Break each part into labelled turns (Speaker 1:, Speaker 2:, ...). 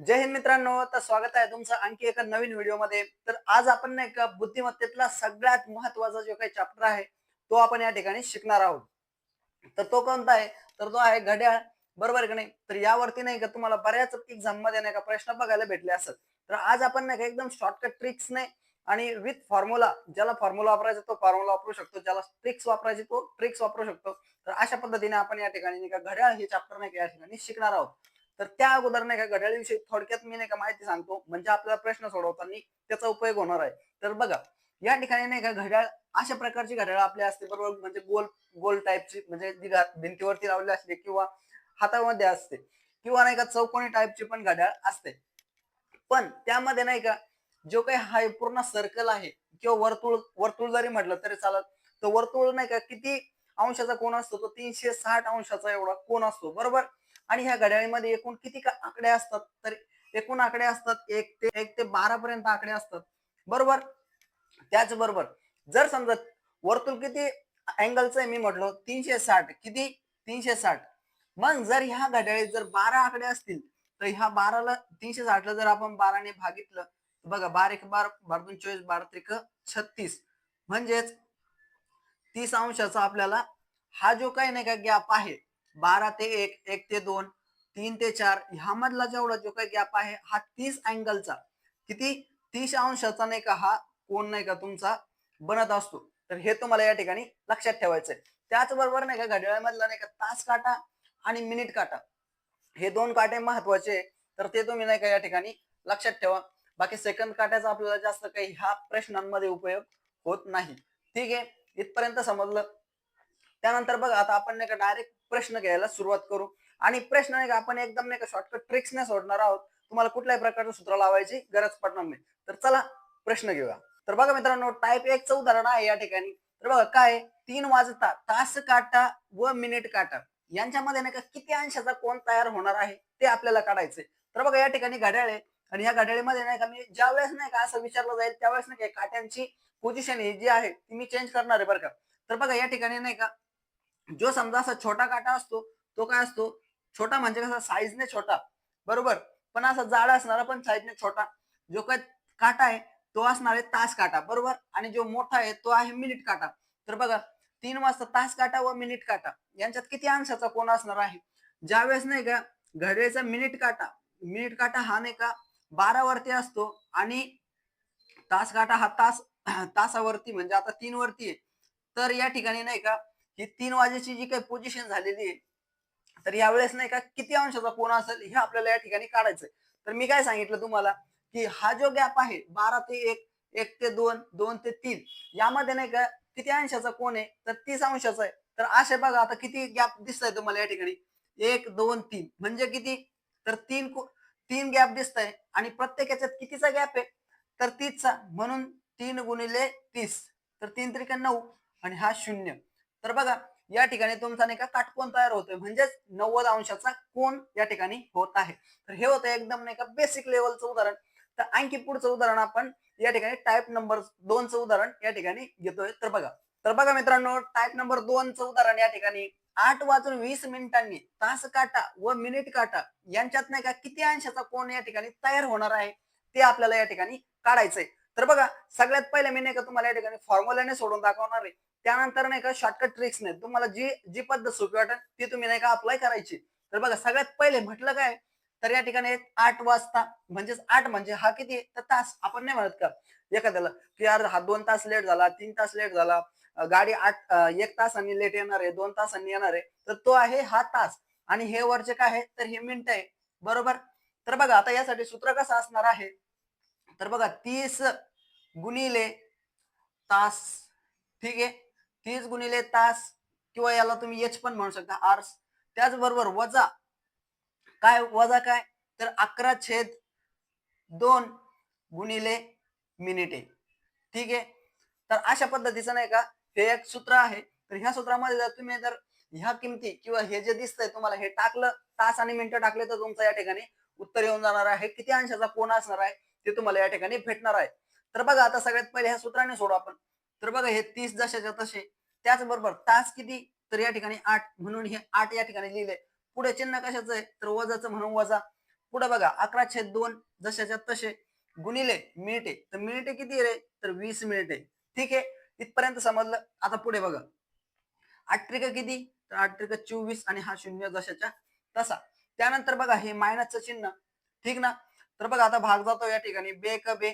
Speaker 1: जय हिंद मित्रांनो तर स्वागत आहे तुमचं आणखी एका नवीन व्हिडिओमध्ये. तर आज आपण नाही का बुद्धिमत्तेतला सगळ्यात महत्त्वाचा जो काही चॅप्टर आहे तो आपण या ठिकाणी शिकणार आहोत. तर तो कोणता आहे? तर तो आहे घड्याळ. बरोबर का नाही? तर यावरती नाही का तुम्हाला बऱ्याच एक्झाममध्ये नाही का प्रश्न बघायला भेटले असत. तर आज आपण नाही का एकदम शॉर्टकट ट्रिक्स नाही आणि विथ फॉर्म्युला ज्याला फॉर्म्युला वापरायचा तो फॉर्म्युला वापरू शकतो ज्याला ट्रिक्स वापरायची तो ट्रिक्स वापरू शकतो. तर अशा पद्धतीने आपण या ठिकाणी नाही का घड्याळ हे चॅप्टर नाही का या ठिकाणी शिकणार आहोत. तर त्या अगोदर नाही का घड्याळीविषयी थोडक्यात मी नाही का माहिती सांगतो. म्हणजे आपल्याला प्रश्न सोडवताना त्याचा उपयोग होणार आहे. तर बघा या ठिकाणी नाही का घड्याळ अशा प्रकारची घड्याळ आपली असते बरोबर? म्हणजे गोल गोल टाईपची म्हणजे जी भिंतीवरती लावली असते किंवा हातामध्ये असते. किंवा नाही का चौकोनी टाईपची पण घड्याळ असते. पण त्यामध्ये नाही का जो काही हा पूर्ण सर्कल आहे किंवा वर्तुळ वर्तुळ जरी म्हटलं तरी चालत तर वर्तुळ नाही का किती अंशाचा कोण असतो? तो तीनशे साठ अंशाचा एवढा कोण असतो. बरोबर? आणि ह्या घड्याळीमध्ये एकूण किती आकडे असतात? तर एकूण आकडे असतात एक ते एक ते बारा पर्यंत आकडे असतात. बरोबर? त्याचबरोबर जर समजा वर्तुळ किती अँगलचं आहे मी म्हटलो तीनशे साठ. किती? तीनशे साठ. मग जर ह्या घड्याळीत जर बारा आकडे असतील तर ह्या बाराला तीनशे साठला जर आपण बाराने भागितलं तर बघा बारा एक बार बारा दोन चोवीस बारा त्रिक छत्तीस. म्हणजेच तीस अंशाचा आपल्याला हा जो काही नाही का गॅप आहे बारा ते एक एक ते दोन तीन ते चार ह्यामधला जेवढा जो काही गॅप आहे हा तीस अँगलचा किती? तीस अंशाचा नाही का हा कोण नाही का तुमचा बनत असतो. तर हे तुम्हाला या ठिकाणी लक्षात ठेवायचंय. त्याचबरोबर नाही का घड्याळामधला नाही का तास काटा आणि मिनिट काटा. हे दोन काटे महत्त्वाचे तर ते तुम्ही नाही का या ठिकाणी लक्षात ठेवा. बाकी सेकंद काट्याचा आपल्याला जास्त काही ह्या प्रश्नांमध्ये उपयोग होत नाही. ठीक आहे? इथपर्यंत समजलं? त्यानंतर बघा आता आपण नाही का डायरेक्ट प्रश्न घ्यायला सुरुवात करू. आणि प्रश्न नाही का आपण एकदम नाही का शॉर्टकट ट्रिक्स सोडणार आहोत. तुम्हाला कुठल्याही प्रकारचं सूत्र लावायची गरज पडणार नाही. तर चला प्रश्न घेऊया. तर बघा मित्रांनो टाईप एक च उदाहरण आहे या ठिकाणी. तर बघा काय? तीन वाजता तास काटा व मिनिट काटा. यांच्यामध्ये नाही का किती अंशाचा कोण तयार होणार आहे ते आपल्याला काढायचंय. तर बघा या ठिकाणी घड्याळ आहे. आणि या घड्याळीमध्ये नाही का मी ज्या वेळेस नाही का असं विचारलं जाईल त्यावेळेस नाही का काट्यांची पोझिशन ही जी आहे ती मी चेंज करणार आहे बरं का. तर बघा या ठिकाणी नाही का जो समजा असा छोटा काटा असतो तो काय असतो? छोटा म्हणजे कसा? साईजने छोटा. बरोबर? पण असा जाड असणारा पण साईजने छोटा. जो काय काटा आहे तो असणार आहे तास काटा. बरोबर? आणि जो मोठा आहे तो आहे मिनिट काटा. तर बघा तीन वाजता तास काटा व मिनिट काटा. यांच्यात किती अंशाचा कोण असणार आहे? ज्यावेळेस नाही का घड्याळीचा मिनिट काटा मिनिट काटा हा नाही का बारा वरती असतो आणि तास काटा हा तास तासावरती म्हणजे आता तीन वरती आहे. तर या ठिकाणी नाही का ही तीन वाजेची जी काही पोझिशन झालेली आहे तर यावेळेस नाही का किती अंशाचा कोण असेल हे आपल्याला या ठिकाणी काढायचंय. तर मी काय सांगितलं तुम्हाला की हा जो गॅप आहे बारा ते एक एक ते दोन दोन ते तीन यामध्ये नाही का किती अंशाचा कोण आहे तर तीस अंशाचा आहे. तर असे बघा आता किती गॅप दिसत आहे तुम्हाला या ठिकाणी? एक दोन तीन म्हणजे किती? तर तीन तीन गॅप दिसत आहे आणि प्रत्येक याच्यात कितीचा गॅप आहे? तर तीसचा म्हणून तीन गुणिले तीस तर तीन त्रिका नऊ आणि हा शून्य. तर बघा या ठिकाणी तुमचा नाही का काटकोन तयार होतोय. म्हणजेच नव्वद अंशाचा कोण या ठिकाणी होत आहे. तर हे होतं एकदम नाही का बेसिक लेवलचं उदाहरण. तर आणखी पुढचं उदाहरण आपण या ठिकाणी टाईप नंबर दोनचं उदाहरण या ठिकाणी घेतोय. तर बघा तर बघा मित्रांनो टाईप नंबर दोनचं उदाहरण या ठिकाणी. आठ वाजून वीस मिनिटांनी तास काटा व मिनिट काटा यांच्यात नाही का किती अंशाचा कोण या ठिकाणी तयार होणार आहे ते आपल्याला या ठिकाणी काढायचंय. तर बघा सगळ्यात पहिले मी नाही का तुम्हाला या ठिकाणी फॉर्म्युलाने सोडून दाखवणार आहे. त्यानंतर नाही का शॉर्टकट ट्रिक्स नाही तुम्हाला जी जी पद्धत सोपी वाटेल ती तुम्ही नाही का अप्लाय करायची. तर बघा सगळ्यात पहिले म्हटलं काय? तर या ठिकाणी आठ वाजता म्हणजेच आठ म्हणजे हा किती? तर तास. आपण नाही म्हणत का? एखाद्याला की यार हा दोन तास लेट झाला तीन तास लेट झाला गाडी आठ एक तासांनी लेट येणार आहे दोन तासांनी येणार आहे तर तो आहे हा तास. आणि हे वरचे काय आहे? तर हे मिनिट आहे. बरोबर? तर बघा आता यासाठी सूत्र कसं असणार आहे? तर बघा तीस गुणिले तास ठीक आहे? तीस गुणिले तास किंवा याला तुम्ही एच पण म्हणू शकता आर्स त्याचबरोबर वजा काय वजा काय? तर अकरा छेद दोन गुणिले मिनिटे ठीक आहे? तर अशा पद्धतीचं नाही का हे एक सूत्र आहे. तर ह्या सूत्रामध्ये जर तुम्ही जर ह्या किमती किंवा हे जे दिसतंय तुम्हाला हे टाकलं तास आणि मिनिटं टाकले तर तुमचं या ठिकाणी उत्तर येऊन जाणार आहे. किती अंशाचा कोण असणार आहे? ते तुम्हाला या ठिकाणी भेटणार आहे. तर बघा आता सगळ्यात पहिले ह्या सूत्राने सोडू आपण. तर बघा हे तीस जशाच्या तसे. त्याचबरोबर तास किती? तर या ठिकाणी आठ. म्हणून हे आठ या ठिकाणी लिहिले. पुढे चिन्ह कशाचं आहे? तर वजाचं म्हणून वजा. पुढे बघा अकरा छेद दोन जशाच्या तसे. गुणिले मिनिटे. तर मिनिटे किती रे? तर वीस मिनिटे. ठीक आहे? इथपर्यंत समजलं? आता पुढे बघा. आठ त्रिक किती? तर आठ त्रिक चोवीस आणि हा शून्य जशाच्या तसा. त्यानंतर बघा हे मायनसचं चिन्ह. ठीक ना? तर बघा आता भाग जातो या ठिकाणी. बे क बे.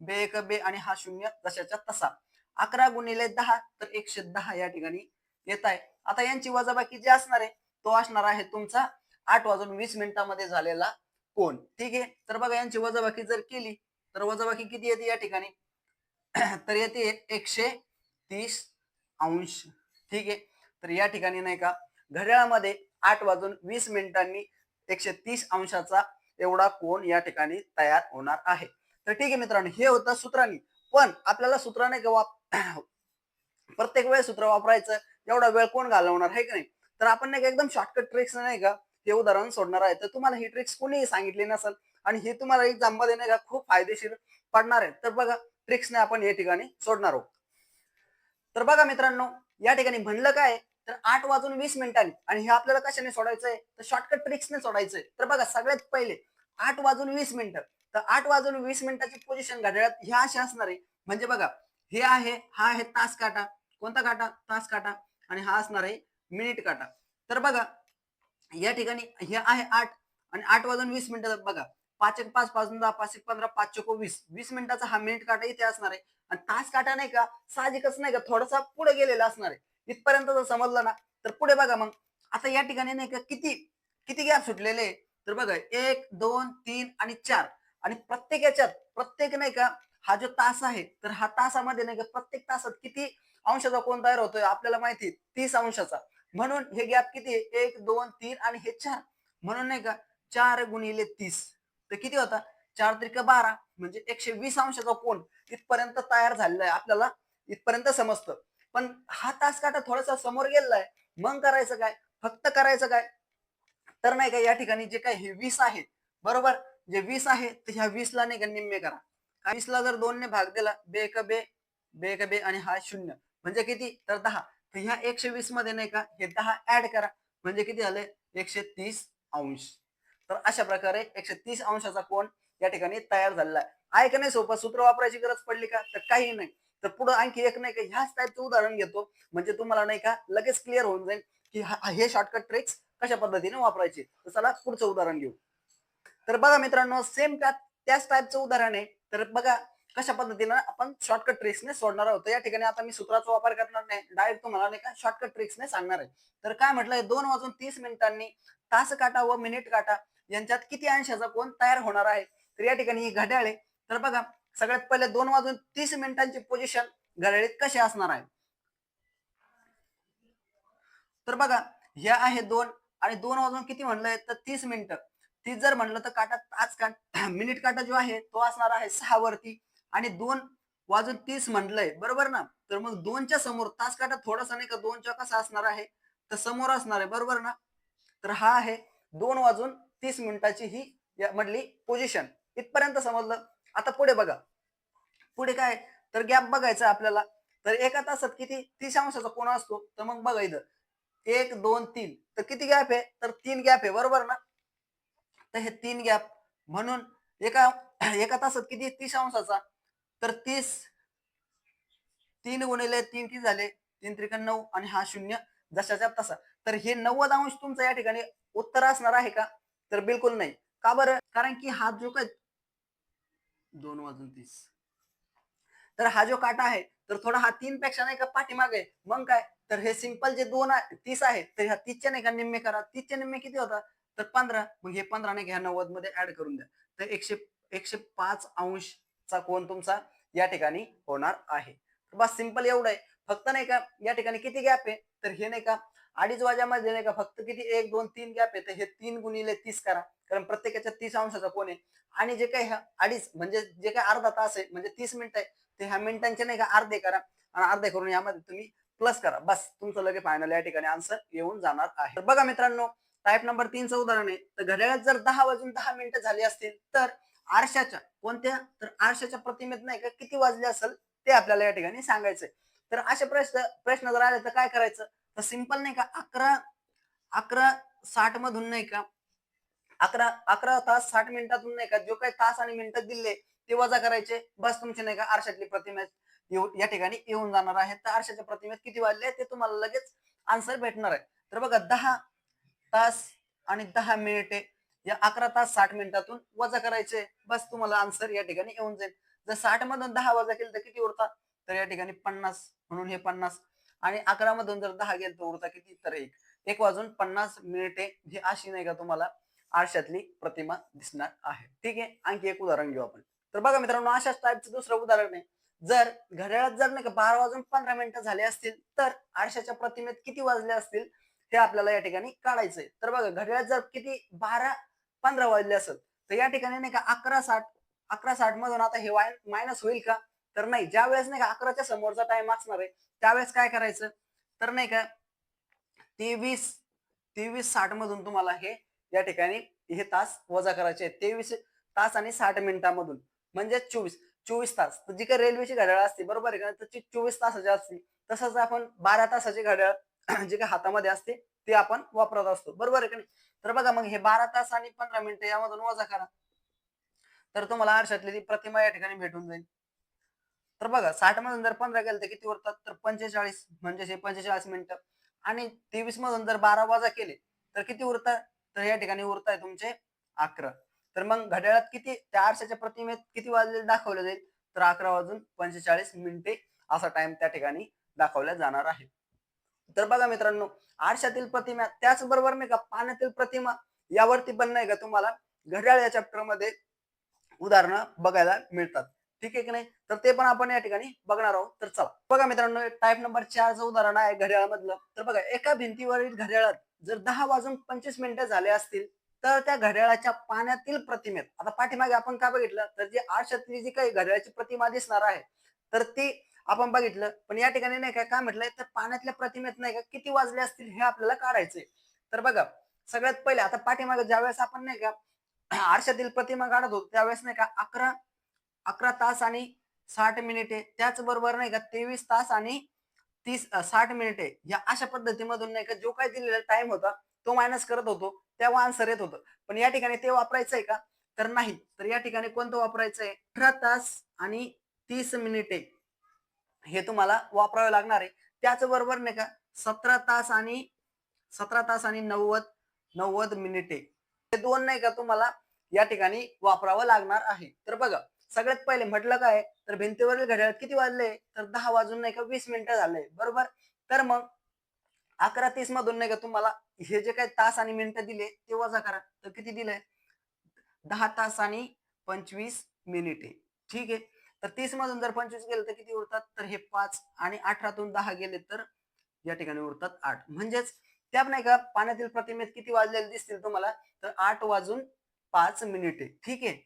Speaker 1: बे क बे आणि हा शून्य जशाच्या तसा. अकरा गुणिले दहा तर एकशे दहा या ठिकाणी येत आहे. आता यांची वजाबाकी जी असणार आहे तो असणार आहे तुमचा आठ वाजून वीस मिनिटामध्ये झालेला कोण ठीक आहे? तर बघा यांची वजाबाकी जर केली तर वजाबाकी किती येते या ठिकाणी? तर येते एकशे तीस अंश. ठीक आहे? तर या ठिकाणी नाही का घड्याळामध्ये आठ वाजून वीस मिनिटांनी एकशे तीस अंशाचा एवढा कोण या ठिकाणी तयार होणार आहे? तर ठीक आहे मित्रांनो हे होतं सूत्रांनी. पण आपल्याला सूत्र नाही प्रत्येक वेळेस सूत्र वापरायचं एवढा वेळ कोण घालवणार आहे की नाही? तर आपण नाही का एकदम शॉर्टकट ट्रिक्स नाही का हे उदाहरण सोडणार आहे. तर तुम्हाला ही ट्रिक्स कोणीही सांगितली नसेल आणि हे तुम्हाला एक्झाममध्ये नाही का खूप फायदेशीर पडणार आहे. तर बघा ट्रिक्सने आपण या ठिकाणी सोडणार आहोत. तर बघा मित्रांनो या ठिकाणी म्हणलं काय तर आठ वाजून वीस मिनिटांनी. आणि हे आपल्याला कशाने सोडायचंय? तर शॉर्टकट ट्रिक्सने सोडायचंय. तर बघा सगळ्यात पहिले आठ वाजून वीस मिनिटं. तर आठ वाजून वीस मिनिटाची पोझिशन घड्याळात ह्या अशी असणार आहे. म्हणजे बघा हे आहे हा आहे तास काटा. कोणता काटा? तास काटा. आणि हा असणार आहे मिनिट काटा. तर बघा या ठिकाणी हे आहे आठ. आणि आठ वाजून वीस मिनिटं बघा पाच एक पाच पाच दहा पाच एक पंधरा पाच चोको वीस. वीस मिनिटाचा हा मिनिट काटा इथे असणार आहे. आणि तास काटा नाही का साहजिकच नाही का थोडासा पुढे गेलेला असणार आहे. इथपर्यंत जर समजलं ना तर पुढे बघा मग. आता या ठिकाणी नाही का किती किती गॅप सुटलेले तर बघा एक दोन तीन आणि चार. आणि प्रत्येक याच्यात प्रत्येक नाही का हा जो तास आहे तर हा तासामध्ये नाही का प्रत्येक तासात किती अंशाचा कोण तयार होतोय आपल्याला माहिती तीस अंशाचा. म्हणून हे गॅप किती एक दोन तीन आणि हे चार. म्हणून नाही का चार गुणिले तीस. तर किती होता? चार त्रिक बारा. म्हणजे एकशे वीस अंशाचा कोण इथपर्यंत तयार झालेला आहे आपल्याला इथपर्यंत समजतं. पण हा तास काटा थोडासा समोर गेलेला आहे मग करायचं काय? फक्त करायचं काय? तर नाही का या ठिकाणी जे काय हे वीस आहे बरोबर? जे वीस आहे तर ह्या वीसला नाही का निम्मे करा. वीसला जर दोनने भाग दिला बे एक बे बे एक बे आणि हा शून्य म्हणजे किती? तर दहा. तर ह्या एकशे वीसमध्ये नाही का हे दहा ऍड करा. म्हणजे किती झाले? एकशे तीस अंश. तर अशा प्रकारे एकशे तीस अंशाचा कोण या ठिकाणी तयार झालेला आहे. ऐकणे नाही? सोपं सूत्र वापरायची गरज पडली का? तर काही नाही. तर पुढे आणखी एक नाही का ह्याच टाईपचं उदाहरण घेतो. म्हणजे तुम्हाला नाही का लगेच क्लिअर होऊन जाईल की हे शॉर्टकट ट्रिक्स कशा पद्धतीने वापरायचे. तर चला पुढचं उदाहरण घेऊ. तर बघा मित्रांनो सेम त्या त्याच टाईपचं उदाहरण आहे. तर बघा कशा पद्धतीनं आपण शॉर्टकट ट्रिक्सने सोडणार आहोत. या ठिकाणी आता मी सूत्राचा वापर करणार नाही. डायरेक्ट तुम्हाला नाही का शॉर्टकट ट्रिक्सने सांगणार आहे. तर काय म्हटलंय दोन वाजून तीस मिनिटांनी तास काटा व मिनिट काटा यांच्यात किती अंशाचा कोण तयार होणार आहे? तर या ठिकाणी ही घड्याळ आहे. तर बघा सगळ्यात पहिले दोन वाजून तीस मिनिटांची पोझिशन घड्याळीत कशी असणार आहे? तर बघा ह्या आहे दोन आणि दोन वाजून किती म्हणलंय? तर तीस मिनिटं. तीस जर म्हणलं तर काटा ताच काट मिनिट काटा जो आहे तो असणार आहे सहा वरती. आणि दोन वाजून तीस म्हणलंय बरोबर ना? तर मग दोनच्या समोर तास काटा थोडासा नाही का दोनच्या कसा असणार आहे? तर समोर असणार आहे बरोबर ना? तर हा आहे दोन वाजून तीस मिनिटाची ही या मधली पोझिशन इथपर्यंत समजलं? आता पुढे बघा. पुढे काय? तर गॅप बघायचा आपल्याला. तर एका तासात किती? तीस अंशाचा कोण असतो? तर मग बघा इथं. एक दोन तीन. तर किती गॅप आहे? तर तीन गॅप आहे. बरोबर ना? तर हे तीन गॅप म्हणून एका एका तासात किती? तीस अंशाचा. तर तीस तीन गुणिले तीन किती झाले? तीन त्रिकन नऊ आणि हा शून्य जशाच्या तसा. तर हे नव्वद अंश तुमचा या ठिकाणी उत्तर असणार आहे का? तर बिलकुल नाही. का बरं? कारण की हा जो काय दोन वाजून तीस. तर हा जो काटा आहे तर थोडा हा तीन पेक्षा नाही का पाठीमागे. मग काय? तर हे सिंपल जे दोन तीस आहे तर ह्या तीसच्या नाही का निम्मे करा. तीसच्या निम्मे किती होता? तर पंधरा. मग हे पंधरा नाही ह्या नव्वदमध्ये ऍड करून द्या. तर एकशे एकशे पाच अंशचा कोण तुमचा या ठिकाणी होणार आहे. तर बस सिंपल एवढं आहे. फक्त नाही का या ठिकाणी किती गॅप आहे? तर हे नाही का अडीच वाजामध्ये नाही का फक्त किती? एक दोन तीन गॅप येते. हे तीन गुणिले तीस करा. कारण प्रत्येकाच्या तीस अंशाचा कोण आहे. आणि जे काही ह्या अडीच म्हणजे जे काही अर्धा तास आहे म्हणजे तीस मिनिट आहे ते ह्या मिनिटांचे नाही का अर्धे करा. आणि अर्धे करून यामध्ये तुम्ही प्लस करा. बस तुमचं लगे फायनल या ठिकाणी आन्सर येऊन जाणार आहे. तर बघा मित्रांनो टाईप नंबर तीनचं उदाहरण आहे. तर घड्याळात जर दहा वाजून दहा मिनिटं झाली असतील तर आरशाच्या कोणत्या? तर आरशाच्या प्रतिमेत नाही का किती वाजले असेल ते आपल्याला या ठिकाणी सांगायचंय. तर असे प्रश्न प्रश्न जर आले तर काय करायचं? तर सिंपल नाही का अकरा अकरा साठ मधून नाही का अकरा अकरा तास साठ मिनिटातून नाही का जो काही तास आणि मिनिटं दिले ते वजा करायचे. बस तुमचे नाही का आरशातली प्रतिमा या ठिकाणी येऊन जाणार आहे तर आरशाच्या प्रतिमेत किती वाजले ते तुम्हाला लगेच आन्सर भेटणार आहे. तर बघा दहा तास आणि दहा मिनिटे या अकरा तास साठ मिनिटातून वजा करायचे. बस तुम्हाला आन्सर या ठिकाणी येऊन जाईल. जर साठ मधून दहा वजा केले तर किती उरतात तर या ठिकाणी पन्नास म्हणून हे पन्नास. आणि अकरा मधून जर दहा गेल तर उरता किती? तर एक. एक वाजून पन्नास मिनिटे ही अशी नाही का तुम्हाला आरशातली प्रतिमा दिसणार आहे. ठीक आहे? आणखी एक उदाहरण घेऊ आपण. तर बघा मित्रांनो अशाच टाईपचं दुसरं उदाहरण आहे. जर घड्याळात जर नाही का बारा वाजून पंधरा मिनिटं झाले असतील तर आरशाच्या प्रतिमेत किती वाजले असतील? हे आपल्याला या ठिकाणी काढायचंय तर बघा घड्याळात जर किती बारा पंधरा वाजले असेल तर या ठिकाणी नाही का अकरा साठ अकरा साठ मधून आता हे मायनस होईल का? तर नाही ज्या वेळेस नाही का अकराच्या समोरचा टाइम असणार आहे त्यावेळेस काय करायचं? तर नाही का तेवीस तेवीस साठ मधून तुम्हाला हे या ठिकाणी हे तास वजा करायचे आहेत. तेवीस तास आणि साठ मिनिटामधून म्हणजे चोवीस चोवीस तास. तर जी काही रेल्वेची घड्याळ असते बरोबर आहे का तर ती चोवीस तासाची असते तसंच आपण बारा तासाची घड्याळ जे काही हातामध्ये असते ते आपण वापरत असतो. बरोबर आहे का नाही? तर बघा मग हे बारा तास आणि पंधरा मिनिटं यामधून वजा करा. तर तुम्हाला आरशातली ती प्रतिमा या ठिकाणी भेटून जाईल. तर बघा साठ मधून जर पंधरा गेलं तर किती उरतात? तर पंचेचाळीस म्हणजे हे पंचेचाळीस मिनिटं. आणि तेवीस मधून जर बारा वाजा केले तर किती उरतात? तर या ठिकाणी उरत आहे तुमचे अकरा. तर मग घड्याळात किती त्या आरशाच्या प्रतिमेत किती वाजले दाखवले जाईल? तर अकरा वाजून पंचेचाळीस मिनिटे असा टाइम त्या ठिकाणी दाखवला जाणार आहे. तर बघा मित्रांनो आरशातील प्रतिमा त्याचबरोबर नाही का पाण्यातील प्रतिमा यावरती पण नाही का तुम्हाला घड्याळ या चॅप्टरमध्ये उदाहरणं बघायला मिळतात. ठीक आहे की नाही? तर ते पण आपण या ठिकाणी बघणार आहोत. तर चला. बघा मित्रांनो टाईप नंबर चारचं उदाहरण आहे घड्याळामधलं. तर बघा एका भिंतीवरील घड्याळात जर दहा वाजून पंचवीस मिनिटं झाले असतील तर त्या घड्याळाच्या पाण्यातील प्रतिमेत आता पाठीमागे आपण काय बघितलं? तर जी आरशातली जी काही घड्याळाची प्रतिमा दिसणार आहे तर ती आपण बघितलं. पण या ठिकाणी नाही काय काय म्हटलंय? तर पाण्यातल्या प्रतिमेत नाही का किती वाजले असतील हे आपल्याला काढायचंय. तर बघा सगळ्यात पहिले आता पाठीमागे ज्यावेळेस आपण नाही का आरशातील प्रतिमा काढत होतो त्यावेळेस नाही का अकरा अकरा तास आणि साठ मिनिटे. त्याचबरोबर नाही का तेवीस तास आणि तीस साठ मिनिटे. या अशा पद्धतीमधून नाही का जो काही दिलेला टाइम होता तो मायनस करत होतो तेव्हा आन्सर येत होतं. पण या ठिकाणी ते वापरायचंय का? तर नाही. तर या ठिकाणी कोणतं वापरायचंय? अठरा तास आणि तीस मिनिटे. हे तुम्हाला वापरावे लागणार आहे. त्याचबरोबर नाही का सतरा तास आणि सतरा तास आणि नव्वद नव्वद मिनिटे. हे दोन नाही का तुम्हाला या ठिकाणी वापरावं लागणार आहे. तर बघा सगळ्यात पहिले म्हटलं काय? तर भिंतीवरील घड्याळ किती वाजले? तर दहा वाजून नाही का वीस मिनिटं झाले. बरोबर? तर मग अकरा तीस मधून नाही का तुम्हाला हे जे काही तास आणि मिनिटं दिले ते वजा करा. तर किती दिलंय? दहा तास आणि पंचवीस मिनिटे. ठीक आहे? तर तीस मधून जर पंचवीस गेले तर किती उरतात? तर हे पाच आणि अठरातून दहा गेले तर या ठिकाणी उरतात आठ. म्हणजेच त्या नाही का पाण्यातील प्रतिमेत किती वाजलेले दिसतील तुम्हाला? तर आठ वाजून पाच मिनिटे. ठीक आहे?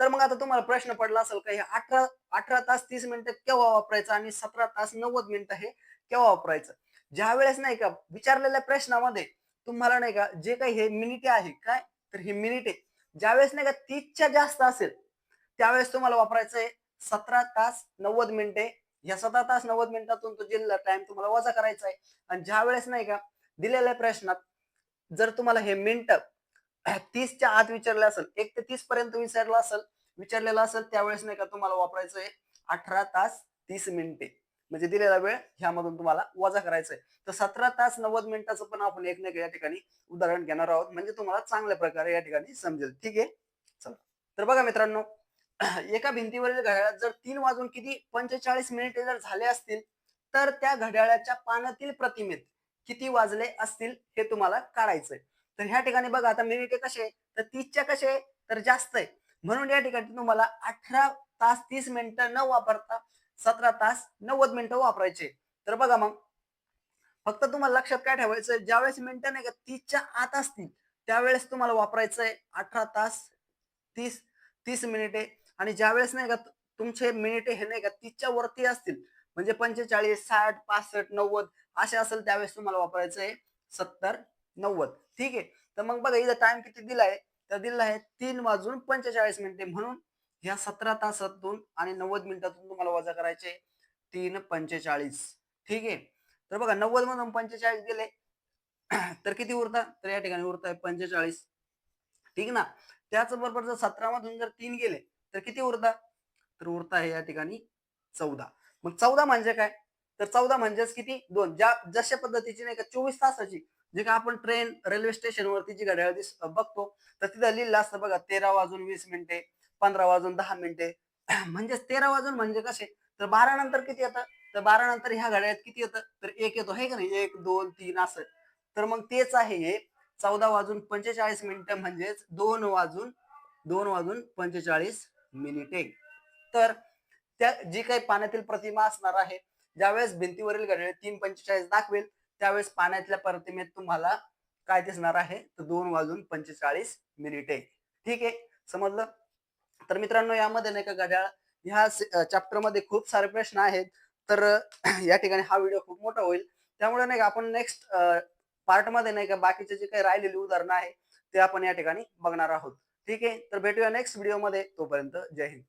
Speaker 1: तर मग आता तुम्हाला प्रश्न पडला असेल का हे अठरा अठरा तास तीस मिनिटं केव्हा वापरायचं आणि सतरा तास नव्वद मिनिटं हे केव्हा वापरायचं? ज्या वेळेस नाही का विचारलेल्या प्रश्नामध्ये तुम्हाला नाही का जे काही हे मिनिटे आहे काय? तर हे मिनिटे. ज्यावेळेस नाही का तीसच्या जास्त असेल त्यावेळेस तुम्हाला वापरायचं आहे सतरा तास नव्वद मिनिटे. या सतरा तास नव्वद मिनिटातून तो जिल्हा टाइम तुम्हाला वजा करायचा आहे आणि ज्या वेळेस नाही का दिलेल्या प्रश्नात जर तुम्हाला हे मिनिट तीसच्या आत विचारलं असेल एक ते तीस पर्यंत विचारलं असेल विचारलेलं असेल त्यावेळेस नाही का तुम्हाला वापरायचं आहे अठरा तास तीस मिनिटे. म्हणजे दिलेला वेळ ह्यामधून तुम्हाला वजा करायचा आहे तर सतरा तास नव्वद मिनिटाचं पण आपण एक ना या ठिकाणी उदाहरण घेणार आहोत. म्हणजे तुम्हाला चांगल्या प्रकारे या ठिकाणी समजेल. ठीक आहे? चला. तर बघा मित्रांनो एका भिंतीवरील घड्याळात जर तीन वाजून किती पंचेचाळीस मिनिटे जर झाले असतील तर त्या घड्याळाच्या पानातील प्रतिमेत किती वाजले असतील हे तुम्हाला काढायचंय. तर ह्या ठिकाणी बघा आता मिनिटे कसे तर तीसच्या कसे तर जास्त आहे म्हणून या ठिकाणी तुम्हाला अठरा तास तीस मिनिटं न वापरता सतरा तास नव्वद मिनिटं वापरायचे तर बघा मग फक्त तुम्हाला लक्षात काय ठेवायचं ज्यावेळेस मिनिटं नाही का तीसच्या आत असतील त्यावेळेस तुम्हाला वापरायचंय अठरा तास तीस तीस मिनिटे. आणि ज्यावेळेस नाही का तुमचे मिनिटे हे नाही का तीसच्या वरती असतील म्हणजे पंचेचाळीस साठ पासष्ट नव्वद असे असेल त्यावेळेस तुम्हाला वापरायचं आहे सत्तर नव्वद. ठीक आहे? तर मग बघा इथं टाइम किती दिलाय? तर दिला आहे तीन वाजून पंचेचाळीस मिनिटे. म्हणून ह्या सतरा तासातून आणि नव्वद मिनिटातून तुम्हाला वजा करायचे तीन पंचेचाळीस. ठीक आहे? तर बघा नव्वद मधून पंचेचाळीस गेले तर किती उरता? तर या ठिकाणी उरत आहे पंचेचाळीस. ठीक ना? त्याचबरोबर जर सतरा मधून जर तीन गेले तर किती उरता? तर उरत आहे या ठिकाणी चौदा. मग चौदा म्हणजे काय? तर चौदा म्हणजेच किती? दोन. ज्या जशा पद्धतीची नाही का चोवीस तासाची. जे का आपण ट्रेन रेल्वे स्टेशनवरती जी घड्याळ दिस बघतो तर तिथं लिहिलं असतं बघा तेरा वाजून वीस मिनिटे पंधरा वाजून दहा मिनिटे. म्हणजेच तेरा वाजून म्हणजे कसे? तर बारा नंतर किती येतं? तर बारा नंतर ह्या घड्याळात किती येतं? तर एक येतो हे का नाही? एक दोन तीन असं. तर मग तेच आहे हे. चौदा वाजून पंचेचाळीस मिनिटं म्हणजेच दोन वाजून दोन वाजून पंचेचाळीस मिनिटे. तर त्या जी काही पाण्यातील प्रतिमा असणार आहे ज्यावेळेस भिंतीवरील घड्याळ तीन पंचेचाळीस दाखवेल त्यावेळेस पाण्यातल्या प्रतिमेत तुम्हाला काय दिसणार आहे? तर दोन वाजून पंचेचाळीस मिनिटे. ठीक आहे? समजलं? तर मित्रांनो यामध्ये नाही का घड्याळ ह्या चॅप्टरमध्ये खूप सारे प्रश्न आहेत. तर या ठिकाणी हा व्हिडिओ खूप मोठा होईल. त्यामुळे नाही का आपण नेक्स्ट पार्टमध्ये नाही का बाकीचे जे काही राहिलेली उदाहरणं आहे ते आपण या ठिकाणी बघणार आहोत. ठीक आहे? तर भेटूया नेक्स्ट व्हिडिओमध्ये तोपर्यंत जय हिंद.